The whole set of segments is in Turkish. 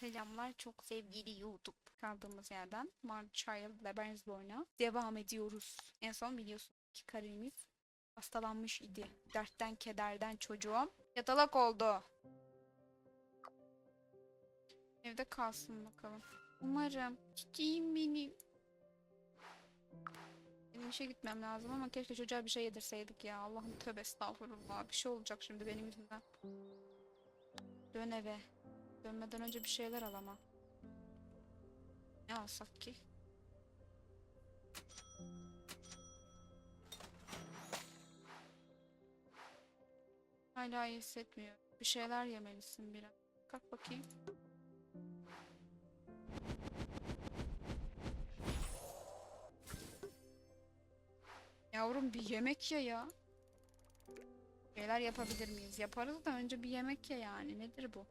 Selamlar çok sevgili YouTube. Kaldığımız yerden Mark Child Lebensborn'a devam ediyoruz. En son biliyorsun ki karimiz hastalanmış idi. Dertten kederden çocuğum yatalak oldu. Evde kalsın bakalım. Umarım. Çiçeğim benim. Benim işe gitmem lazım ama keşke çocuğa bir şey yedirseydik ya. Allah'ım tövbe estağfurullah. Bir şey olacak şimdi benim yüzümden. Dön eve. Dönmeden önce bir şeyler al ama. Ne alsak ki? Hala iyi hissetmiyor. Bir şeyler yemelisin biraz. Kalk bakayım. Yavrum bir yemek ye ya. Şeyler yapabilir miyiz? Yaparız da önce bir yemek ye yani. Nedir bu?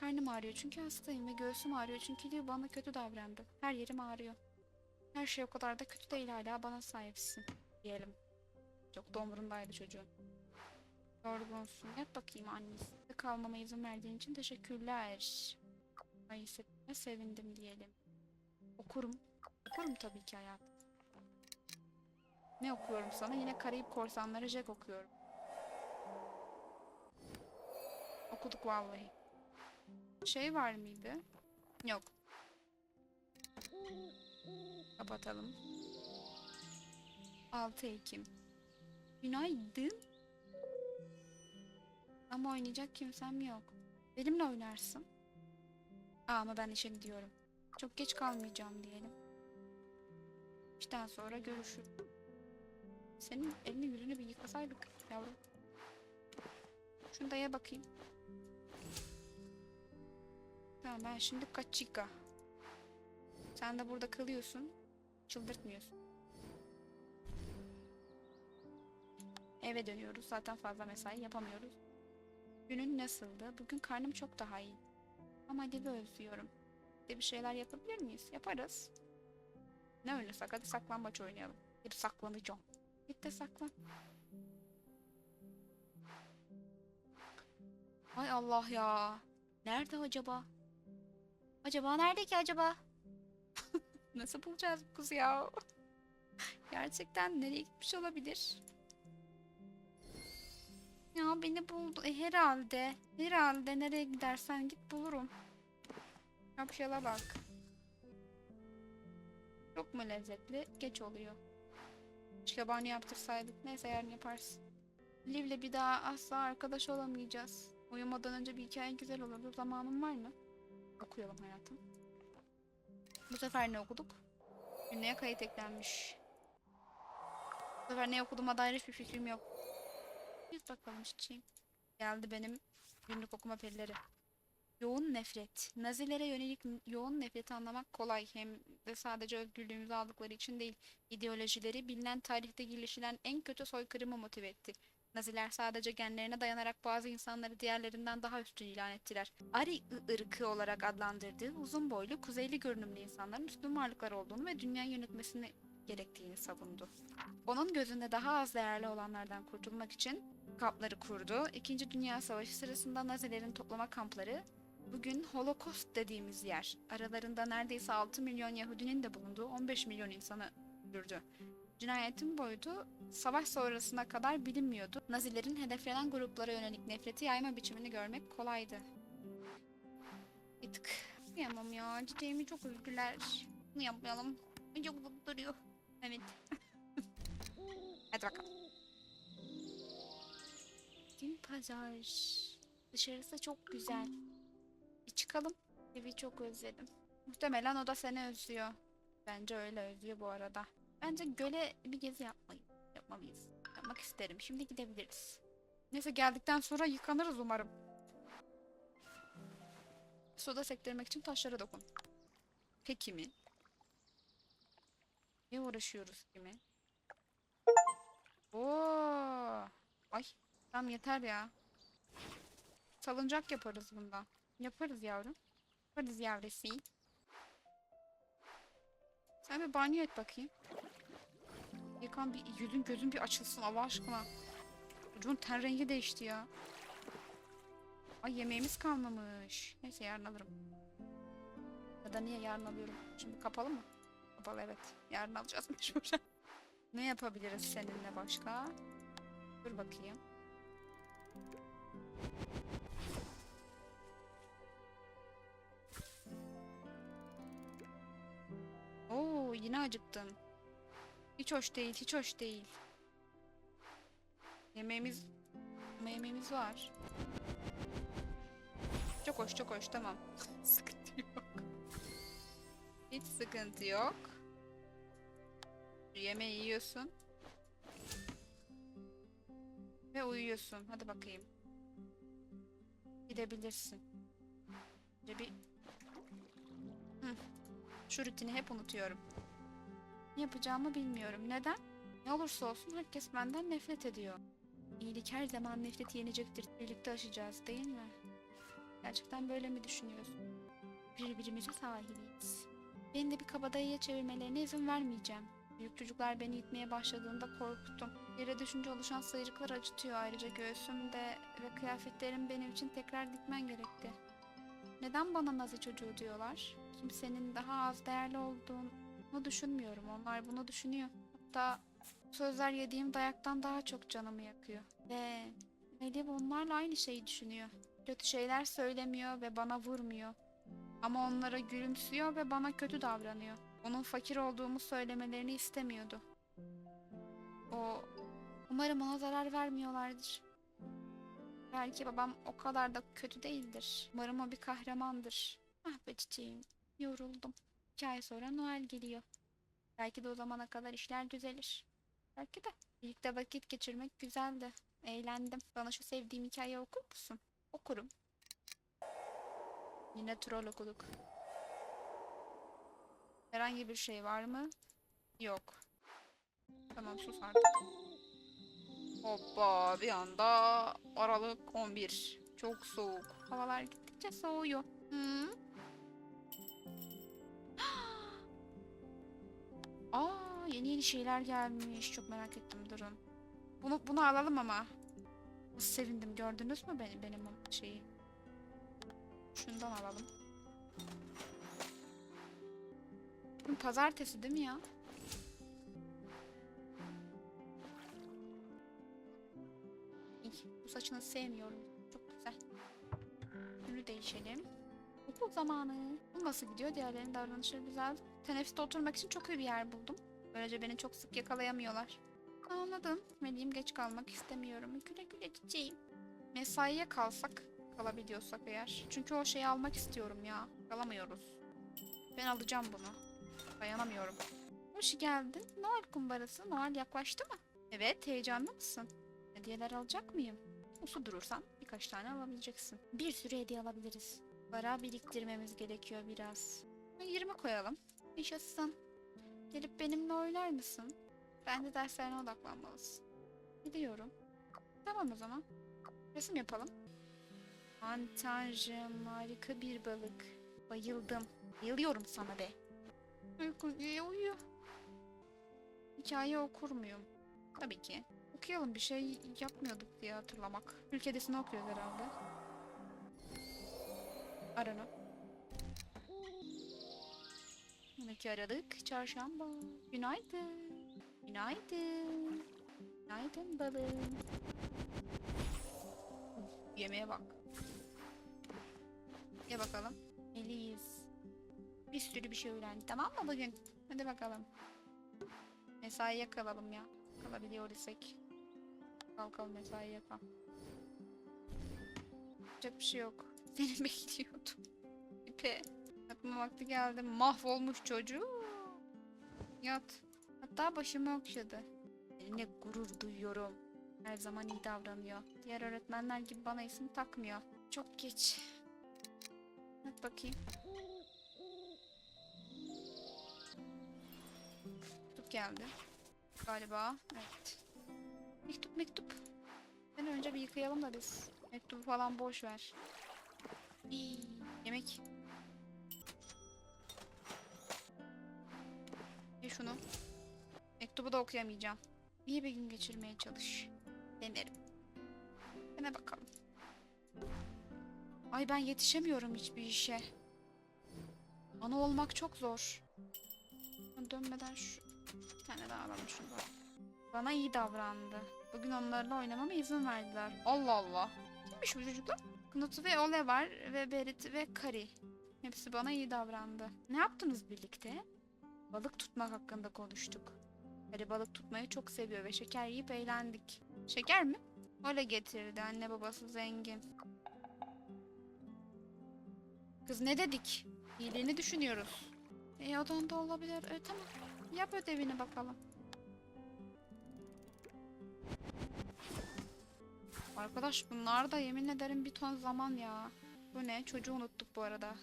Karnım ağrıyor çünkü hastayım ve göğsüm ağrıyor çünkü Liv bana kötü davrandı. Her yerim ağrıyor. Her şey o kadar da kötü değil hala bana sahipsin diyelim. Çok da umurundaydı çocuğun. Yorgunsun. Yat bakayım annesi. Kalmama izin verdiğin için teşekkürler. Ay hissettiğime sevindim diyelim. Okurum. Okurum tabii ki hayatım. Ne okuyorum sana? Yine Karayip Korsanları Jack okuyorum. Okuduk vallahi. Şey var mıydı? Yok. Kapatalım. 6 Ekim. Günaydın. Ama oynayacak kimsem yok. Benimle oynarsın. Aa, ama ben işe gidiyorum. Çok geç kalmayacağım diyelim. İşten sonra görüşürüz. Senin elini yüzünü bir yıkasaydık yavrum. Şunu da ye bakayım. Tamam ben şimdi kaçika. Sen de burada kalıyorsun. Çıldırtmıyorsun. Eve dönüyoruz. Zaten fazla mesai yapamıyoruz. Günün nasıldı? Bugün karnım çok daha iyi. Ama Liv'i özlüyorum. De bir şeyler yapabilir miyiz? Yaparız. Ne oynasak? Hadi saklambaç oynayalım. Gidip saklanacağım. Git de saklan. Ay Allah ya. Nerede acaba? Acaba nerede ki acaba? Nasıl bulacağız bu kızı ya? Gerçekten nereye gitmiş olabilir? Ya beni buldu. E, herhalde. Herhalde nereye gidersen git bulurum. Şapşala bak. Çok mu lezzetli? Geç oluyor. Banyo yaptırsaydık. Neyse yarın yaparsın. Liv'le bir daha asla arkadaş olamayacağız. Uyumadan önce bir hikaye güzel olurdu. Zamanın var mı? Okuyalım hayatım. Bu sefer ne okuduk? Günlüğe kayıt eklenmiş. Bu sefer ne okuduğuma dair hiçbir fikrim yok. Git bakalım çiçeğim. Geldi benim günlük okuma perileri. Yoğun nefret. Nazilere yönelik yoğun nefreti anlamak kolay. Hem de sadece özgürlüğümüzü aldıkları için değil. İdeolojileri bilinen tarihte gelişilen en kötü soykırımı motive etti. Naziler sadece genlerine dayanarak bazı insanları diğerlerinden daha üstün ilan ettiler. Ari ırkı olarak adlandırdığı uzun boylu, kuzeyli görünümlü insanların üstün varlıklar olduğunu ve dünya yönetmesini gerektiğini savundu. Onun gözünde daha az değerli olanlardan kurtulmak için kampları kurdu. İkinci Dünya Savaşı sırasında Nazilerin toplama kampları bugün Holocaust dediğimiz yer. Aralarında neredeyse 6 milyon Yahudinin de bulunduğu 15 milyon insanı öldürdü. Cinayetin boyutu savaş sonrasına kadar bilinmiyordu. Nazilerin hedeflenen gruplara yönelik nefreti yayma biçimini görmek kolaydı. Bir kıyamam ya. Çiçeğimi çok üzdüler. Bunu yapmayalım. Çok mutlu duruyor. Evet. Hadi bakalım. Gün pazar. Dışarısı çok güzel. Bir çıkalım. Evi çok özledim. Muhtemelen o da seni özlüyor. Bence öyle özlüyor bu arada. Bence göle bir gezi yapmayı Yapmak isterim. Şimdi gidebiliriz. Neyse geldikten sonra yıkanırız umarım. Suda sektirmek için taşlara dokun. Peki mi? Ne uğraşıyoruz ki mi? Oo. Ay. Tamam yeter ya. Salıncak yaparız bundan. Yaparız yavrum. Yaparız yavresi. Sen bir banyo et bakayım. Yıkan bir yüzün gözün bir açılsın Allah aşkına. Çocuğun ten rengi değişti ya. Ay yemeğimiz kalmamış. Neyse yarın alırım. da niye yarın alıyorum? Şimdi kapalı mı? Kapalı evet. Yarın alacağız mecburen. ne yapabiliriz seninle başka? Dur bakayım. Oo yine acıktım. Hiç hoş değil, hiç hoş değil. Yemeğimiz yemeğimiz var. Çok hoş, çok hoş. Tamam. sıkıntı yok. Hiç sıkıntı yok. Yemeği yiyorsun. Ve uyuyorsun. Hadi bakayım. Gidebilirsin. Bir... Hı. Şu rutini hep unutuyorum. Yapacağımı bilmiyorum. Neden? Ne olursa olsun herkes benden nefret ediyor. İyilik her zaman nefreti yenecektir. Birlikte aşacağız değil mi? Gerçekten böyle mi düşünüyorsun? Birbirimize sahibiyiz. Beni de bir kabadayıya çevirmelerine izin vermeyeceğim. Büyük çocuklar beni itmeye başladığında korktum. Yere düşünce oluşan sıyrıklar acıtıyor ayrıca göğsümde ve kıyafetlerim benim için tekrar dikmen gerekti. Neden bana nazi çocuğu diyorlar? Kimsenin daha az değerli olduğunu düşünmüyorum. Onlar bunu düşünüyor. Hatta sözler yediğim dayaktan daha çok canımı yakıyor. Ve Melih onlarla aynı şeyi düşünüyor. Kötü şeyler söylemiyor ve bana vurmuyor. Ama onlara gülümsüyor ve bana kötü davranıyor. Onun fakir olduğumu söylemelerini istemiyordu. O umarım ona zarar vermiyorlardır. Belki babam o kadar da kötü değildir. Umarım o bir kahramandır. Ah be çiçeğim, yoruldum. İki ay sonra Noel geliyor. Belki de o zamana kadar işler düzelir. Belki de. Birlikte vakit geçirmek güzeldi. Eğlendim. Bana şu sevdiğim hikaye okur musun? Okurum. Yine troll okuduk. Herhangi bir şey var mı? Yok. Tamam sus artık. Hoppa bir anda Aralık 11. Çok soğuk. Havalar gittikçe soğuyor. Hı? Aa yeni yeni şeyler gelmiş. Çok merak ettim durun. Bunu bunu alalım ama. Nasıl sevindim gördünüz mü benim benim şeyi? Şundan alalım. Bugün pazartesi değil mi ya? Bu saçını sevmiyorum. Çok güzel. Ünlü değişelim. Okul zamanı. Bu nasıl gidiyor? Diğerlerinin davranışları güzel. Teneffüste oturmak için çok iyi bir yer buldum. Böylece beni çok sık yakalayamıyorlar. Anladım. Melih'im geç kalmak istemiyorum. Güle güle çiçeğim. Mesaiye kalsak, kalabiliyorsak eğer. Çünkü o şeyi almak istiyorum ya. Kalamıyoruz. Ben alacağım bunu. Dayanamıyorum. Hoş geldin. Noel kumbarası. Noel yaklaştı mı? Evet, heyecanlı mısın? Hediyeler alacak mıyım? Uslu durursan birkaç tane alabileceksin. Bir sürü hediye alabiliriz. Para biriktirmemiz gerekiyor biraz. 20 koyalım. Yaşasın. Gelip benimle oynar mısın? Ben de derslerine odaklanmalısın. Gidiyorum. Tamam o zaman. Resim yapalım. Aman tanrım harika bir balık. Bayıldım. Bayılıyorum sana be. Uyku diye uyuyor. Hikaye okur muyum? Tabii ki. Okuyalım bir şey yapmıyorduk diye hatırlamak. Ülkedesini okuyoruz herhalde. Arana. 12 Aralık Çarşamba. Günaydın. Günaydın. Günaydın balım. Yemeğe bak. Ye bakalım. Eliyiz. Bir sürü bir şey öğrendik tamam mı bugün? Hadi bakalım. Mesaiye kalalım ya. Kalabiliyor isek. Kalkalım mesaiye kal. Yapacak bir şey yok. Seni bekliyordum. İpe. Vakti geldi. Mahvolmuş çocuğu. Yat. Hatta başımı okşadı. Seninle gurur duyuyorum. Her zaman iyi davranıyor. Diğer öğretmenler gibi bana isim takmıyor. Çok geç. Hadi bakayım. Mektup geldi. Galiba. Evet. Mektup mektup. Ben önce bir yıkayalım da biz. Mektubu falan boş ver. Yemek. Şunu. Mektubu da okuyamayacağım. İyi bir gün geçirmeye çalış. Denerim. Dene bakalım. Ay ben yetişemiyorum hiçbir işe. Ana olmak çok zor. Dönmeden şu bir tane daha alalım şuradan. Bana iyi davrandı. Bugün onlarla oynamama izin verdiler. Allah Allah. Kimmiş bu çocuklar? Knut ve Ole var ve Berit ve Kari. Hepsi bana iyi davrandı. Ne yaptınız birlikte? Balık tutmak hakkında konuştuk. Kari balık tutmayı çok seviyor ve şeker yiyip eğlendik. Şeker mi? Ole getirdi. Anne babası zengin. Kız ne dedik? İyiliğini düşünüyoruz. E odanda olabilir. E tamam. Yap ödevini bakalım. Arkadaş bunlar da yemin ederim bir ton zaman ya. Bu ne? Çocuğu unuttuk bu arada.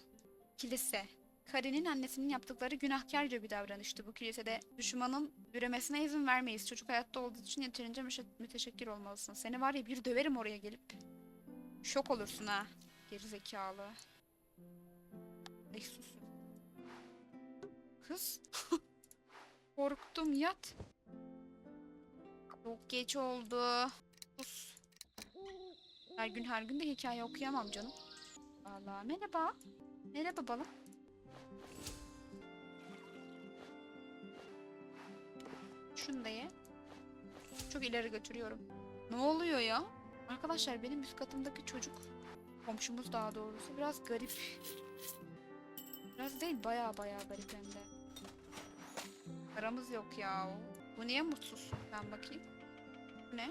Kilise. Karin'in annesinin yaptıkları günahkarca bir davranıştı. Bu kilisede düşmanın üremesine izin vermeyiz. Çocuk hayatta olduğu için yeterince müteşekkir olmalısın. Seni var ya bir döverim oraya gelip. Şok olursun ha. Gerizekalı. Ay sus. Kız. Korktum yat. Çok geç oldu. Sus. Her gün her gün de hikaye okuyamam canım. Allah merhaba. Merhaba balım. Şunu da. Çok ileri götürüyorum. Ne oluyor ya? Arkadaşlar benim üst katımdaki çocuk komşumuz daha doğrusu biraz garip. Biraz değil baya baya garip hem de. Aramız yok ya. Bu niye mutsuz? Ben bakayım. Bu ne?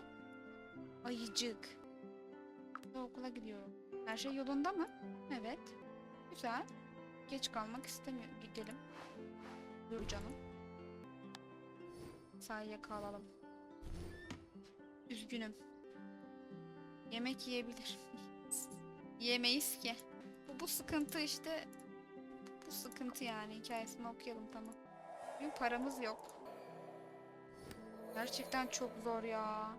Ayıcık. Okula gidiyorum. Her şey yolunda mı? Evet. Güzel. Geç kalmak istemiyorum. Gidelim. Dur canım. Sahile kalalım. Üzgünüm. Yemek yiyebilir. Yemeyiz ki. Bu, bu sıkıntı işte. Bu sıkıntı yani. Hikayesini okuyalım tamam. Çünkü paramız yok. Gerçekten çok zor ya.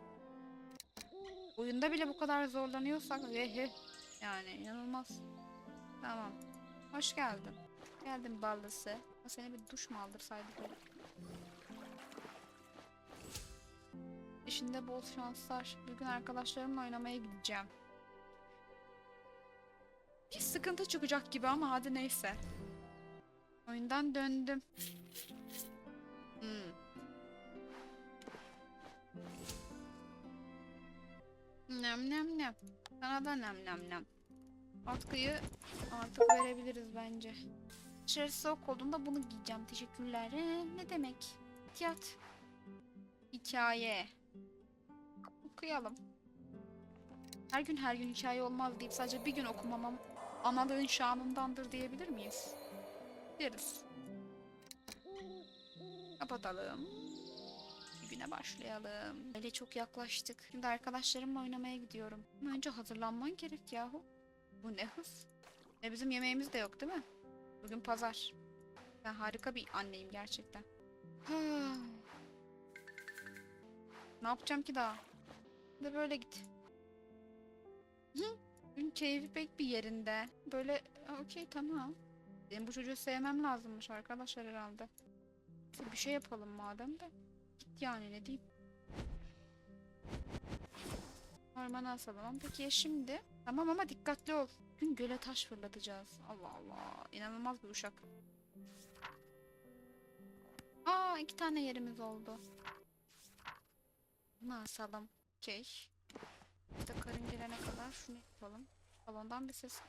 Oyunda bile bu kadar zorlanıyorsak vehe yani inanılmaz. Tamam. Hoş geldin. Geldin ballısı. Seni bir duş mu aldırsaydık İşinde bol şanslar. Bugün arkadaşlarımla oynamaya gideceğim. Bir sıkıntı çıkacak gibi ama hadi neyse. Oyundan döndüm. Hmm. Nem nem nem. Sana da nem nem nem. Atkıyı artık verebiliriz bence. Dışarısı soğuk olduğunda bunu giyeceğim. Teşekkürler. Ee, ne demek? Tiyat. Hikaye. Okuyalım. Her gün her gün hikaye olmaz deyip sadece bir gün okumamam analığın şanındandır diyebilir miyiz? Deriz. Kapatalım. Güne başlayalım. Öyle çok yaklaştık. Şimdi arkadaşlarımla oynamaya gidiyorum. Önce hazırlanman gerek yahu. Bu ne hız? E bizim yemeğimiz de yok değil mi? Bugün pazar. Ben harika bir anneyim gerçekten. ne yapacağım ki daha? De böyle git. Hı? Gün keyfi pek bir yerinde. Böyle okey tamam. Benim bu çocuğu sevmem lazımmış arkadaşlar herhalde. Bir şey yapalım madem de. Git yani ne diyeyim. Ormana asalım. Peki ya şimdi? Tamam ama dikkatli ol. Gün göle taş fırlatacağız. Allah Allah. İnanılmaz bir uşak. Aa iki tane yerimiz oldu. Bunu asalım. Okey. İşte karın gelene kadar şunu yapalım. Salondan bir ses.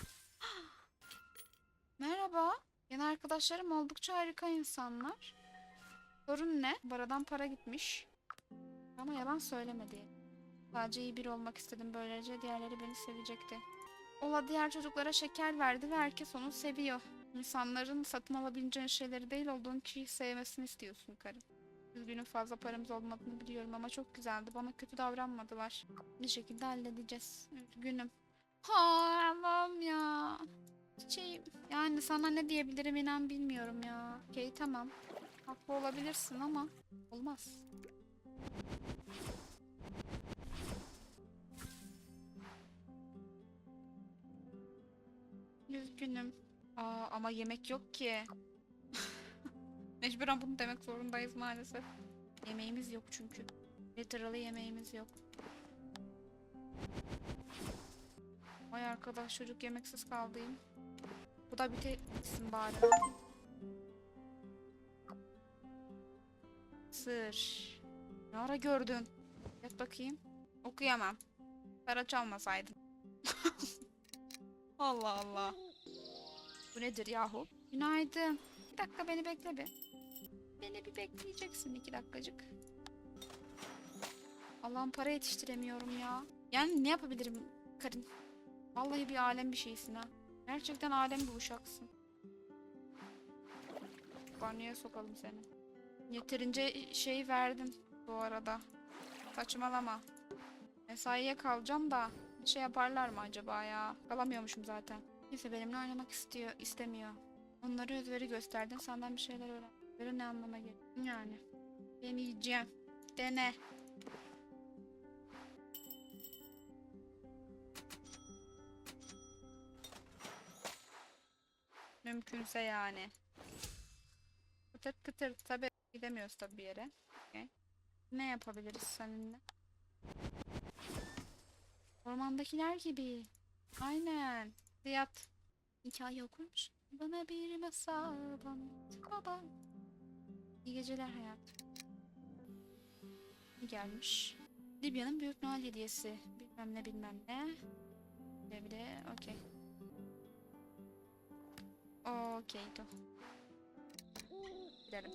Merhaba. Yeni arkadaşlarım oldukça harika insanlar. Sorun ne? Baradan para gitmiş. Ama yalan söylemedi. Sadece iyi biri olmak istedim. Böylece diğerleri beni sevecekti. Ola diğer çocuklara şeker verdi ve herkes onu seviyor. İnsanların satın alabileceğin şeyleri değil olduğun kişiyi sevmesini istiyorsun karım. Üzgünüm fazla paramız olmadığını biliyorum ama çok güzeldi. Bana kötü davranmadılar. Bir şekilde halledeceğiz. Üzgünüm. Ha Allah'ım ya. Şey yani sana ne diyebilirim inan bilmiyorum ya. Okey tamam. Haklı olabilirsin ama olmaz. Üzgünüm. Aa, ama yemek yok ki. Mecburen bunu demek zorundayız maalesef. Yemeğimiz yok çünkü. Literally yemeğimiz yok. Vay arkadaş çocuk yemeksiz kaldıyım. Bu da bitsin bari. Sır. Ne ara gördün? Evet bakayım. Okuyamam. Para çalmasaydın. Allah Allah. Bu nedir yahu? Günaydın. Bir dakika beni bekle bir. Beni bir bekleyeceksin iki dakikacık. Allah'ım para yetiştiremiyorum ya. Yani ne yapabilirim Karin? Vallahi bir alem bir şeysin ha. Gerçekten alem bir uşaksın. Banyoya sokalım seni. Yeterince şey verdin bu arada. Saçmalama. Mesaiye kalacağım da bir şey yaparlar mı acaba ya? Kalamıyormuşum zaten. Neyse benimle oynamak istiyor, istemiyor. Onları özveri gösterdin, senden bir şeyler öğren. Özveri ne anlama geliyor? Yani. Deneyeceğim. Dene. Mümkünse yani. Kıtır kıtır tabi gidemiyoruz tabi bir yere. Okey. Ne yapabiliriz seninle? Ormandakiler gibi. Aynen. Ziyat. Hikaye okur musun? Bana bir masal anlat baba. İyi geceler hayat. İyi gelmiş. Libya'nın büyük Noel hediyesi. Bilmem ne bilmem ne. Bile bile okey. Okey do. Gidelim.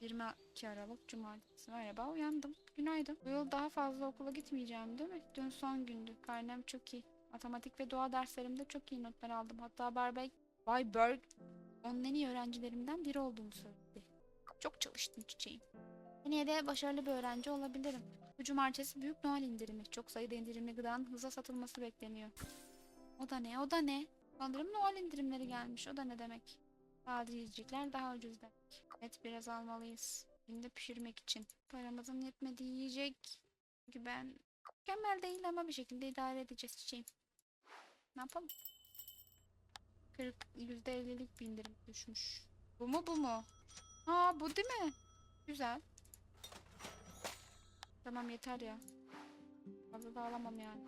22 Aralık Cumartesi. Merhaba uyandım. Günaydın. Bu yıl daha fazla okula gitmeyeceğim değil mi? Dün son gündü. Karnem çok iyi. Matematik ve doğa derslerimde çok iyi notlar aldım. Hatta Barbey, Bay Berg onun en iyi öğrencilerimden biri olduğumu söyledi. Çok çalıştın çiçeğim. Seneye de başarılı bir öğrenci olabilirim. Bu cumartesi büyük Noel indirimi. Çok sayıda indirimli gıdanın hızla satılması bekleniyor. O da ne? O da ne? Sanırım Noel indirimleri gelmiş. O da ne demek? Bazı yiyecekler daha ucuz demek. Evet biraz almalıyız. Günde pişirmek için. Paramızın yetmediği yiyecek. Çünkü ben mükemmel değil ama bir şekilde idare edeceğiz çiçeğim. Ne yapalım? 40 %50'lik bir indirim düşmüş. Bu mu bu mu? Ha bu değil mi? Güzel. Tamam yeter ya. Fazla da alamam yani.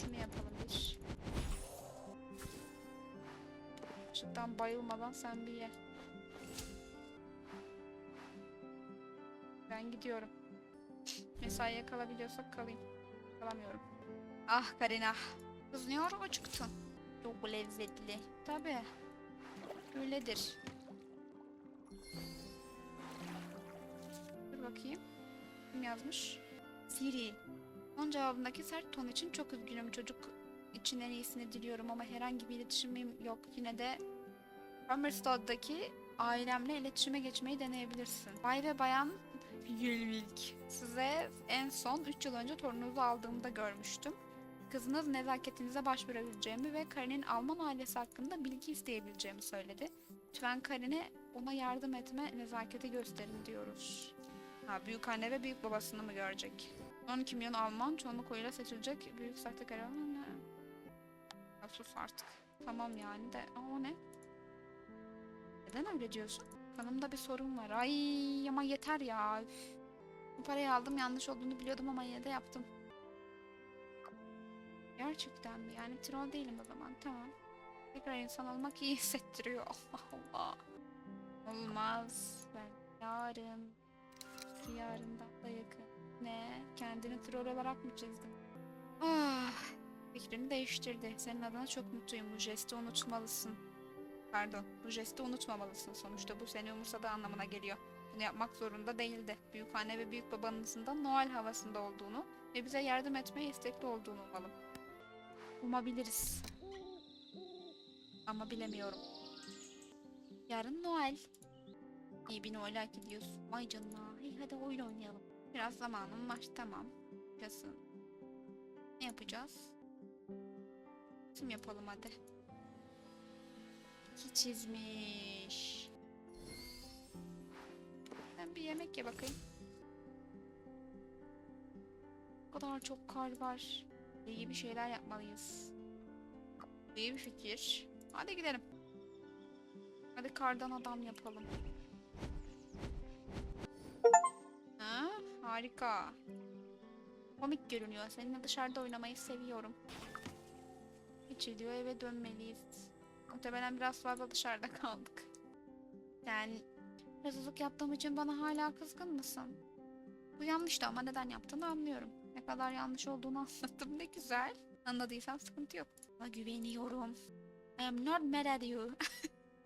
Şunu yapalım bir. Şuradan bayılmadan sen bir ye. Ben gidiyorum. Mesaiye kalabiliyorsak kalayım. Kalamıyorum. Ah Karina. Kız ne ara acıktın? Çok lezzetli. Tabi. Öyledir. Dur bakayım. Kim yazmış? Siri. Son cevabındaki sert ton için çok üzgünüm. Çocuk için en iyisini diliyorum ama herhangi bir iletişimim yok. Yine de Hammerstad'daki ailemle iletişime geçmeyi deneyebilirsin. Bay ve bayan Yülvilk. Size en son 3 yıl önce torununuzu aldığımda görmüştüm. Kızınız nezaketinize başvurabileceğimi ve Karin'in Alman ailesi hakkında bilgi isteyebileceğimi söyledi. Lütfen Karin'e ona yardım etme nezaketi gösterin diyoruz. Ha, büyük anne ve büyük babasını mı görecek? 12 milyon Alman çoğunluk oyuyla seçilecek büyük sahtekar ne? Ya sus artık. Tamam yani de ama o ne? Neden öyle diyorsun? Kanımda bir sorun var. Ay ama yeter ya. Üf. Bu parayı aldım yanlış olduğunu biliyordum ama yine de yaptım. Gerçekten mi? Yani troll değilim o zaman. Tamam. Tekrar insan olmak iyi hissettiriyor. Allah Allah. Olmaz. Ben yarın. Yarından da yakın. Ne? Kendini troll olarak mı çizdin? Ah, fikrini değiştirdi. Senin adına çok mutluyum. Bu jesti unutmalısın. Pardon, bu jesti unutmamalısın. Sonuçta bu seni umursadığı anlamına geliyor. Bunu yapmak zorunda değildi. Büyük anne ve büyük babanızın da Noel havasında olduğunu ve bize yardım etmeye istekli olduğunu umalım. Umabiliriz. Ama bilemiyorum. Yarın Noel. İyi bir Noel hak ediyorsun. Vay canına. Hey hadi oyun oynayalım. Biraz zamanım var tamam. Yaşasın. Ne yapacağız? Resim yapalım hadi. İki çizmiş. Sen bir yemek ye bakayım. O kadar çok kar var. İyi bir şeyler yapmalıyız. İyi bir fikir. Hadi gidelim. Hadi kardan adam yapalım. Ha, harika. komik görünüyor. Seninle dışarıda oynamayı seviyorum. Geçiriyor eve dönmeliyiz. Muhtemelen biraz fazla dışarıda kaldık. Sen hırsızlık yaptığım için bana hala kızgın mısın? Bu yanlıştı ama neden yaptığını anlıyorum. Kadar yanlış olduğunu anlattım ne güzel. Anladıysan sıkıntı yok. Sana güveniyorum. I am not mad at you.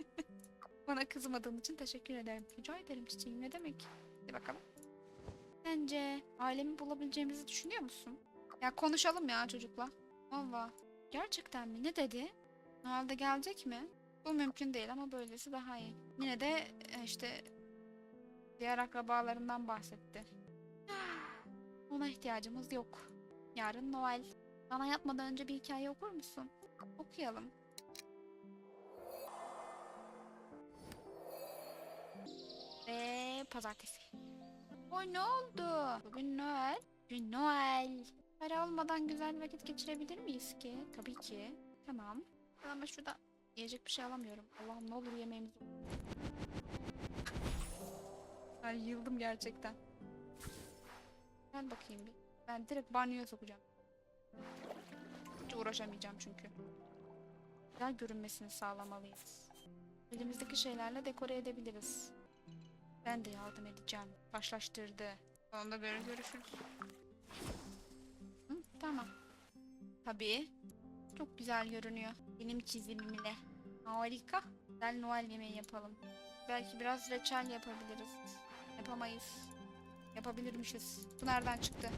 Bana kızmadığın için teşekkür ederim. Rica ederim çiçeğim ne demek? Hadi bakalım. Sence ailemi bulabileceğimizi düşünüyor musun? Ya konuşalım ya çocukla. Valla. Gerçekten mi? Ne dedi? Noel'de gelecek mi? Bu mümkün değil ama böylesi daha iyi. Yine de e, işte diğer akrabalarından bahsetti. Ona ihtiyacımız yok. Yarın Noel. Bana yatmadan önce bir hikaye okur musun? Okuyalım. Ve pazartesi. Oy ne oldu? Bugün Noel. Bugün Noel. Para olmadan güzel vakit geçirebilir miyiz ki? Tabii ki. Tamam. Ama şurada yiyecek bir şey alamıyorum. Allah'ım ne olur yemeğimiz. Ay yıldım gerçekten. Gel bakayım bir. Ben direkt banyoya sokacağım. Hiç uğraşamayacağım çünkü. Güzel görünmesini sağlamalıyız. Elimizdeki şeylerle dekore edebiliriz. Ben de yardım edeceğim. Başlaştırdı. Sonunda böyle görüşürüz. Hı, tamam. Tabii. Çok güzel görünüyor. Benim çizimimle. Harika. Güzel Noel yemeği yapalım. Belki biraz reçel yapabiliriz. Yapamayız. Yapabilirmişiz. Bu nereden çıktı?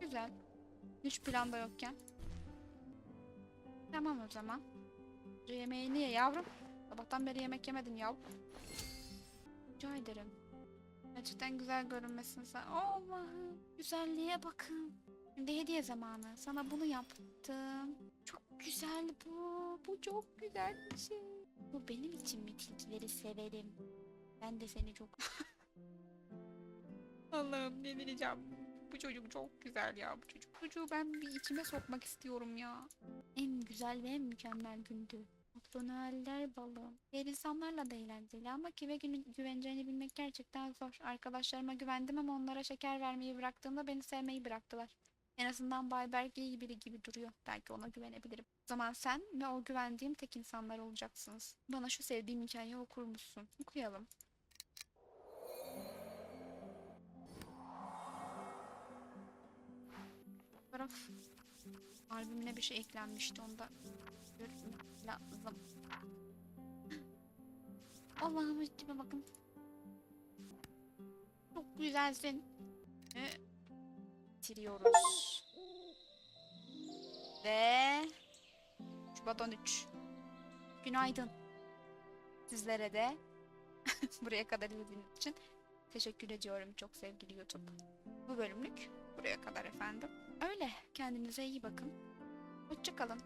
Güzel. Hiç planda yokken. Tamam o zaman. Önce yemeğini ye yavrum. Sabahtan beri yemek yemedin yav. Rica ederim. Gerçekten güzel görünmesin sen. Allah'ım. Güzelliğe bakın. Şimdi hediye zamanı. Sana bunu yaptım. Çok güzel bu. Bu çok güzel bir şey. Bu benim için mi tilkileri severim. Ben de seni çok... Allah'ım ne diyeceğim. Bu çocuk çok güzel ya. Bu çocuk çocuğu ben bir içime sokmak istiyorum ya. En güzel ve en mükemmel gündü. Mutlu Noeller balım. Diğer insanlarla da eğlenceli ama kime gü- güveneceğini bilmek gerçekten zor. Arkadaşlarıma güvendim ama onlara şeker vermeyi bıraktığımda beni sevmeyi bıraktılar. En azından Bay Berk iyi biri gibi duruyor. Belki ona güvenebilirim. O zaman sen ve o güvendiğim tek insanlar olacaksınız. Bana şu sevdiğim hikayeyi okur musun? Okuyalım. Fotoğraf albümüne bir şey eklenmişti onda görmek lazım. Allah'ım üstüme bakın. Çok güzelsin. Ve bitiriyoruz. Ve Şubat 13. Günaydın. Sizlere de buraya kadar izlediğiniz için teşekkür ediyorum çok sevgili YouTube. Bu bölümlük buraya kadar efendim. Öyle. Kendinize iyi bakın. Hoşçakalın.